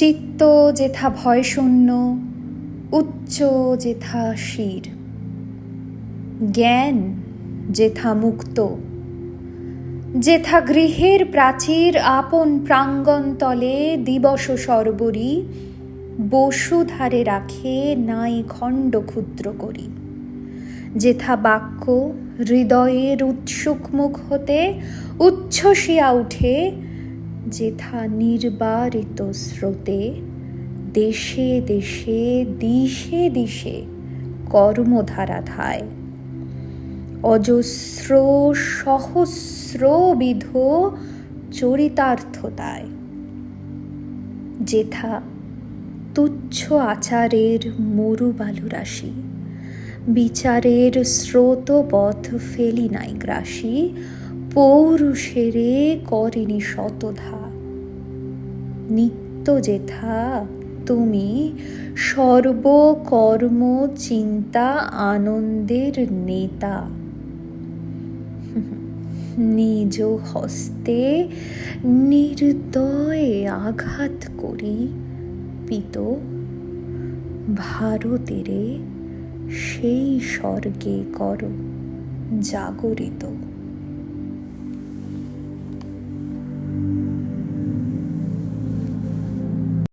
নিত্য যেথা ভয়শূন্য, উচ্চ যেথা শির। জ্ঞান যেথা মুক্ত, যেথা গৃহের প্রাচীর আপন প্রাঙ্গণ তলে দিবস সর্বরী, বসুধারে রাখে নাই খণ্ড ক্ষুদ্র করি। যেথা বাক্য হৃদয়ের উৎসুক মুখ হতে উচ্ছ্বসিয়া উঠে যেথা নির্বারিত স্রোতে দেশে দেশে, দিশে দিশে কর্মধারা ধায়। অজস্র সহস্র বিধ চরিতার্থতায়। যেথা তুচ্ছ আচারের মরুবালু রাশি বিচারের স্রোতপথ ফেলি নাই গ্রাসী পৌরুষেরে করিনি শতধা। নিত্য যেথা তুমি সর্বকর্ম চিন্তা আনন্দের নেতা। নিজ হস্তে নির্দয়ে আঘাত করি পিত। ভারতেরে সেই স্বর্গে কর জাগরিত।